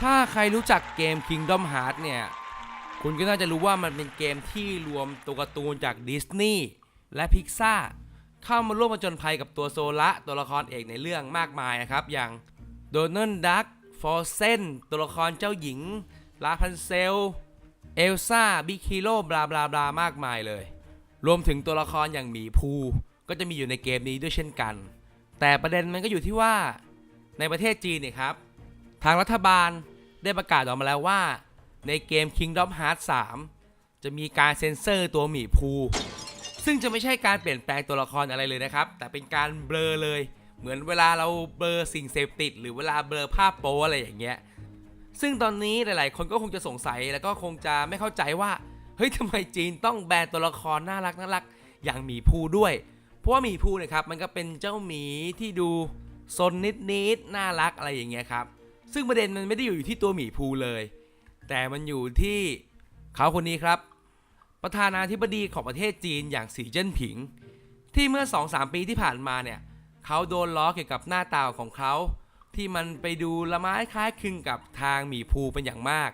ถ้าใครรู้จักเกม Kingdom Hearts เนี่ย คุณก็น่าจะรู้ว่ามันเป็นเกมที่รวมตัวการ์ตูนจากดิสนีย์และพิกซ่าเข้ามาร่วมมาจนภัยกับตัวโซละตัวละครเอกในเรื่องมากมายนะครับ อย่างโดนัลดักฟอร์เซนตัวละครเจ้าหญิง ลาพันเซล เอลซ่าบิกฮิโร่บลาบลาบลามากมายเลย รวมถึงตัวละครอย่างหมีภู ก็จะมีอยู่ในเกมนี้ด้วยเช่นกัน แต่ประเด็นมันก็อยู่ที่ว่าในประเทศจีนเนี่ยครับ ทางรัฐบาลได้ประกาศออกมาแล้วว่า ในเกม Kingdom Hearts 3 จะมีการเซ็นเซอร์ตัวหมีภู ซึ่งจะไม่ใช่การเปลี่ยนแปลงตัวละครอะไรเลยนะครับ แต่เป็นการเบลอเลย เหมือนเวลาเราเบลอสิ่งเสพติด หรือเวลาเบลอภาพโป๊อะไรอย่างเงี้ย ซึ่งตอนนี้หลาย ๆ คนก็คงจะสงสัยแล้วก็คงจะไม่เข้าใจว่า เฮ้ยทำไมจีนต้องแบนตัวละครน่ารักน่ารักอย่างหมีภูด้วย เพราะว่าหมีภูเนี่ยครับมันก็เป็นเจ้าหมีที่ดูซนนิดๆน่ารักอะไรอย่างเงี้ยครับ ซึ่งประเด็นมันไม่ได้อยู่ที่ตัวหมีภูเลย แต่มันอยู่ที่เขาคนนี้ครับ ประธานาธิบดีของประเทศจีนอย่างสีเจิ้นผิง ที่เมื่อ 2-3 ปีที่ผ่านมาเนี่ยเขาโดนล้อเกี่ยวกับหน้าตาของเขา ที่มันไปดูละไม้คล้ายคลึงกับทางหมีภูเป็นอย่างมาก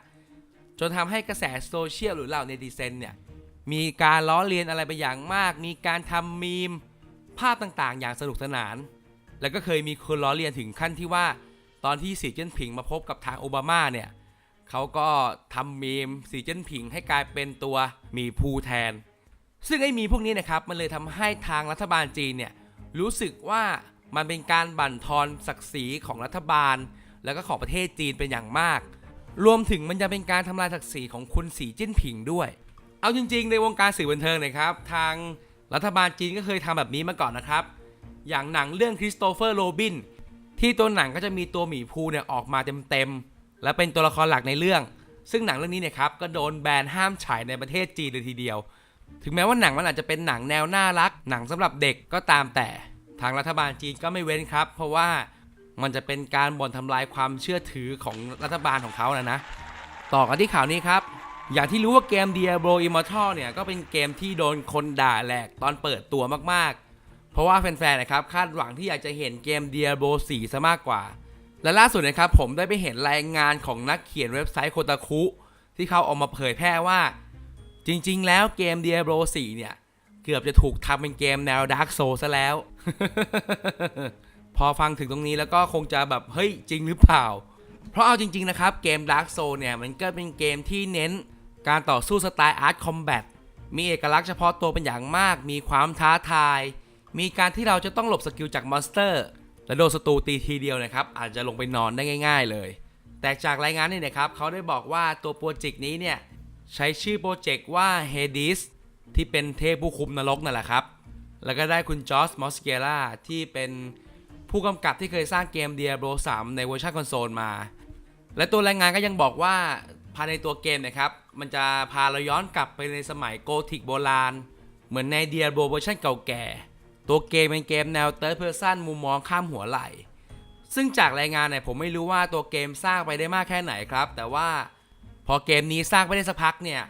จนทำให้กระแสโซเชียลหรือเหล่าเนติเซนเนี่ยมีการล้อเลียนอะไรไปอย่างมาก มีการทำมีมภาพต่างๆ อย่างสนุกสนาน แล้วก็เคยมีคนล้อเลียนถึงขั้นที่ว่า ตอนที่สีเจิ้นผิงมาพบกับทางโอบามาเนี่ยเขาก็ทำมีมสีเจิ้นผิงให้กลายเป็นตัวมีภูแทน ซึ่งไอ้มีพวกนี้นะครับมันเลยทำให้ทางรัฐบาลจีนเนี่ยรู้สึกว่ามันเป็นการบั่นทอนศักดิ์ศรีของรัฐบาล แล้วก็ของประเทศจีนเป็นอย่างมาก รวมถึงมันจะเป็นการทำลายศักดิ์ศรีของคุณสีจิ้นผิงด้วย เอาจริง ๆ ในวงการสื่อบันเทิงนะครับ ทางรัฐบาลจีนก็เคยทำแบบนี้มาก่อนนะครับ อย่างหนังเรื่องคริสโตเฟอร์โรบิน ที่ตัวหนังก็จะมีตัวหมีภูเนี่ยออกมาเต็มๆ และเป็นตัวละครหลักในเรื่อง ซึ่งหนังเรื่องนี้เนี่ยครับก็โดนแบนห้ามฉายในประเทศจีนเลยทีเดียว ถึงแม้ว่าหนังมันอาจจะเป็นหนังแนวน่ารัก หนังสำหรับเด็กก็ตามแต่ ทางรัฐบาลจีนก็ไม่เว้นครับ เพราะว่ามันจะเป็นการบ่อนทำลายความเชื่อถือของรัฐบาลของเขานะนะ ต่อกันที่ข่าวนี้ครับ อย่างที่รู้ว่าเกม Diablo Immortal เนี่ยก็เป็นเกมที่โดนคนด่าแหลกตอนเปิดตัวมากๆ เพราะว่าแฟนๆนะครับคาดหวังที่อยากจะเห็นเกม Diablo 4ซะมากกว่า และล่าสุดนะครับผมได้ไปเห็นรายงานของนักเขียนเว็บไซต์โคตาคุ ที่เขาออกมาเผยแพร่ว่า จริงๆ แล้วเกม Diablo 4 เนี่ย เกือบจะถูกทำเป็นเกมแนว Dark Souls ซะแล้ว พอฟังถึงตรงนี้แล้วก็คงจะแบบ เฮ้ย จริงหรือเปล่า เพราะเอาจริง ๆ นะครับ เกม Dark Souls เนี่ย มันก็เป็นเกมที่เน้นการต่อสู้สไตล์ Art Combat มีเอกลักษณ์เฉพาะตัวเป็นอย่างมาก มีความท้าทาย มีการที่เราจะต้องหลบสกิลจากมอนสเตอร์และโดนศัตรูตีทีเดียวนะครับอาจจะลงไปนอนได้ง่าย ๆ เลย แต่จากรายงานนี่นะครับเขาได้บอกว่าตัวโปรเจกต์นี้เนี่ยใช้ชื่อโปรเจกต์ว่า Hades ที่เป็นเทพผู้คุมนรกนั่นแหละครับ แล้วก็ได้คุณจอร์จมอสเกล่าที่เป็นผู้กำกับที่เคยสร้างเกม Diablo 3 ในเวอร์ชันคอนโซลมา และตัวรายงานก็ยังบอกว่าภายในตัวเกมนะครับ มันจะพาเราย้อนกลับไปในสมัยโกธิกโบราณ เหมือนใน Diablo เวอร์ชันเก่าแก่ ตัวเกมเป็นเกมแนว Third Person มุมมองข้ามหัวไหล่ซึ่งจากรายงานเนี่ยผมไม่รู้ว่าตัวเกมสร้างไปได้มากแค่ไหนครับ แต่ว่าพอเกมนี้สร้างไปได้สักพักเนี่ย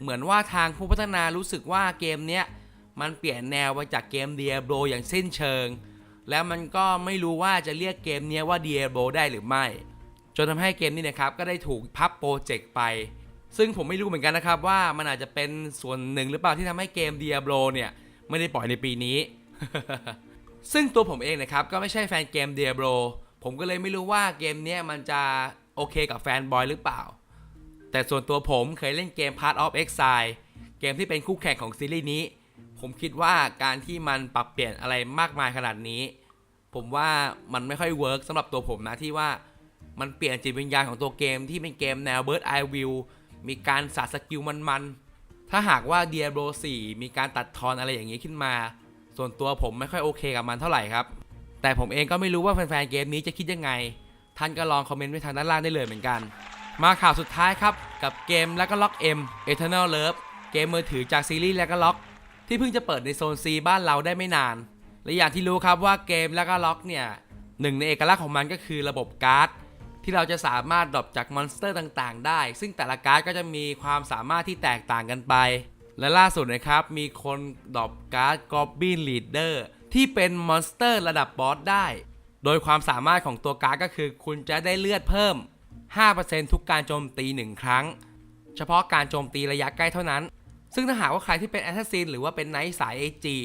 เหมือนว่าทางผู้พัฒนารู้สึกว่าเกมเนี้ยมันเปลี่ยนแนวไปจากเกม Diablo อย่างสิ้นเชิง แล้วมันก็ไม่รู้ว่าจะเรียกเกมเนี้ยว่า Diablo ได้หรือไม่ จนทำให้เกมนี้นะครับก็ได้ถูกพับโปรเจกต์ไป ซึ่งผมไม่รู้เหมือนกันนะครับว่ามันอาจจะเป็นส่วนหนึ่งหรือเปล่าที่ทำให้เกม Diablo เนี่ยไม่ได้ปล่อยในปีนี้ ซึ่งตัวผมเองนะครับ ก็ไม่ใช่แฟนเกม Diablo ผมก็เลยไม่รู้ว่าเกมเนี้ยมันจะโอเคกับแฟนบอยหรือเปล่า แต่ส่วนตัวผมเคยเล่นเกม Part of Exile เกมที่เป็นคู่แข่งของซีรีส์นี้ ผมคิดว่าการที่มันปรับเปลี่ยนอะไรมากมายขนาดนี้ ผมว่ามันไม่ค่อยเวิร์กสำหรับตัวผมนะที่ว่ามันเปลี่ยนจิตวิญญาณของตัวเกมที่เป็นเกมแนว Bird Eye View มีการสาดสกิลมันๆ ถ้าหากว่า Diablo 4 มีการตัดทอนอะไรอย่างนี้ขึ้นมา ส่วนตัวผมไม่ค่อยโอเคกับมันเท่าไหร่ครับ แต่ผมเองก็ไม่รู้ว่าแฟนๆเกมนี้จะคิดยังไง ท่านก็ลองคอมเมนต์ไว้ทางด้านล่างได้เลยเหมือนกัน มาข่าวสุดท้ายครับกับเกมแล้วก็ล็อก M Eternal Love เกมมือถือจากซีรีส์แล้วก็ล็อก ที่เพิ่งจะเปิดในโซน C บ้านเราได้ไม่นาน และอย่างที่รู้ครับว่าเกมแล้วก็ล็อกเนี่ยหนึ่งในเอกลักษณ์ของมันก็คือระบบการ์ดที่เราจะสามารถดรอปจากมอนสเตอร์ต่างๆ ได้ ซึ่งแต่ละการ์ดก็จะมีความสามารถที่แตกต่างกันไป และล่าสุดนะครับมีคนดรอปการ์ด Goblin Leader ที่เป็นมอนสเตอร์ระดับบอสได้ โดยความสามารถของตัวการ์ดก็คือ คุณจะได้เลือดเพิ่ม 5%ทุกการโจมตี 1 ครั้ง เฉพาะการโจมตีระยะใกล้เท่านั้น ซึ่งถ้าหากว่าใครที่เป็นแอสซัสซินหรือว่าเป็นไนท์สายเอจี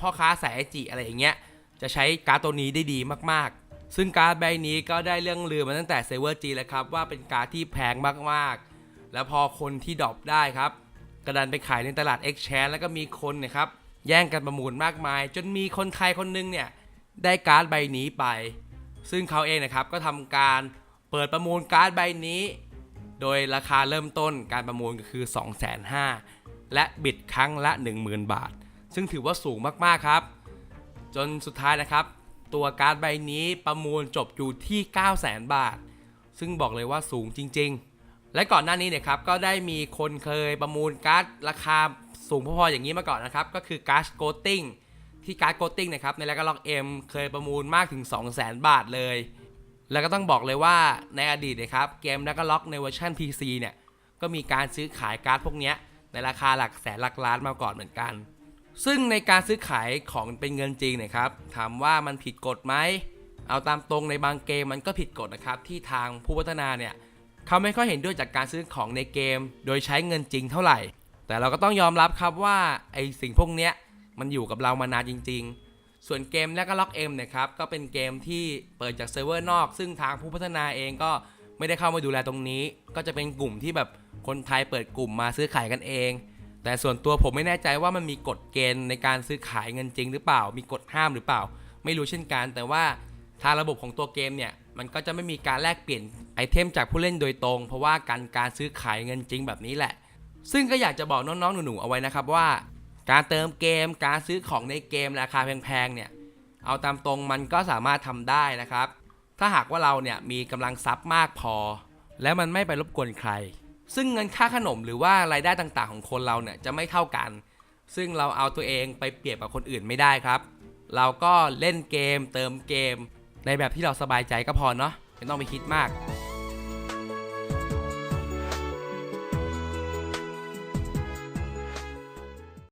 พ่อค้าสายเอจีอะไรอย่างเงี้ยจะใช้การ์ดตัวนี้ได้ดีมากๆ ซึ่งการ์ดใบนี้ก็ได้เรื่องลือมาตั้งแต่เซเวอร์จีแล้วครับว่าเป็นการ์ดที่แพงมากๆ แล้วพอคนที่ดรอปได้ครับ กระดันไปขายในตลาด Exchange แล้วก็มีคนเนะครับแย่งกันประมูลมากมาย จนมีคนไทยคนหนึงเนี่ยได้การ์ดใบนี้ไป ซึ่งเขาเองนะครับก็ทำการเปิดประมูลการ์ดใบนี้ โดยราคาเริ่มต้นการประมูลก็คือ 2 5 0 0 0และบิดครั้งละ 10,000 บาท ซึ่งถือว่าสูงมากๆครับ จนสุดท้ายนะครับ ตัวการ์ดใบนี้ประมูลจบอยู่ที่ 9 0 0 0 0 0 บาท ซึ่งบอกเลยว่าสูงจริง ๆ และก่อนหน้านี้เนี่ยครับก็ได้มีคนเคยประมูลการ์ดราคาสูงพอๆอย่างนี้มาก่อนนะครับ ก็คือการ์ดโกตติ้งที่การ์ดโกตติ้งนะครับในแลกล็อกเอ็มเคยประมูลมากถึง 2 0 0 0 0 0 บาทเลย แล้วก็ต้องบอกเลยว่าในอดีตนะครับเกมแลกล็อกในเวอร์ชัน PC เนี่ยก็มีการซื้อขายการ์ดพวกนี้ในราคาหลักแสนหลักล้านมาก่อนเหมือนกัน ซึ่งในการซื้อขายของเป็นเงินจริงเนะครับถามว่ามันผิดกฎไหมเอาตามตรงในบางเกมมันก็ผิดกฎนะครับที่ทางผู้พัฒนาเนี่ย เขาไม่ค่อยเห็นด้วยจากการซื้อของในเกม โดยใช้เงินจริงเท่าไหร่ แต่เราก็ต้องยอมรับครับว่าไอสิ่งพวกเนี้ยมันอยู่กับเรามานานจริง ๆ ส่วนเกมและก็ล็อกเอ็มเนี่ยครับก็เป็นเกมที่เปิดจากเซิร์ฟเวอร์นอก ซึ่งทางผู้พัฒนาเองก็ไม่ได้เข้ามาดูแลตรงนี้ ก็จะเป็นกลุ่มที่แบบคนไทยเปิดกลุ่มมาซื้อขายกันเอง แต่ส่วนตัวผมไม่แน่ใจว่ามันมีกฎเกณฑ์ในการซื้อขายเงินจริงหรือเปล่า มีกฎห้ามหรือเปล่า ไม่รู้เช่นกัน แต่ว่าทางระบบของตัวเกมเนี่ย มันก็จะไม่มีการแลกเปลี่ยนไอเทมจากผู้เล่นโดยตรง เพราะว่าการการซื้อขายเงินจริงแบบนี้แหละ ซึ่งก็อยากจะบอกน้องๆหนูๆเอาไว้นะครับว่า การเติมเกมการซื้อของในเกมราคาแพงๆเนี่ยเอาตามตรงมันก็สามารถทำได้นะครับ ถ้าหากว่าเราเนี่ยมีกำลังทรัพย์มากพอ และมันไม่ไปรบกวนใคร ซึ่งเงินค่าขนมหรือว่ารายได้ต่างๆ ของคนเราเนี่ยจะไม่เท่ากัน ซึ่งเราเอาตัวเองไปเปรียบกับคนอื่นไม่ได้ครับ เราก็เล่นเกม เติมเกม ในแบบที่เราสบายใจก็พอเนาะไม่ต้องไปคิดมาก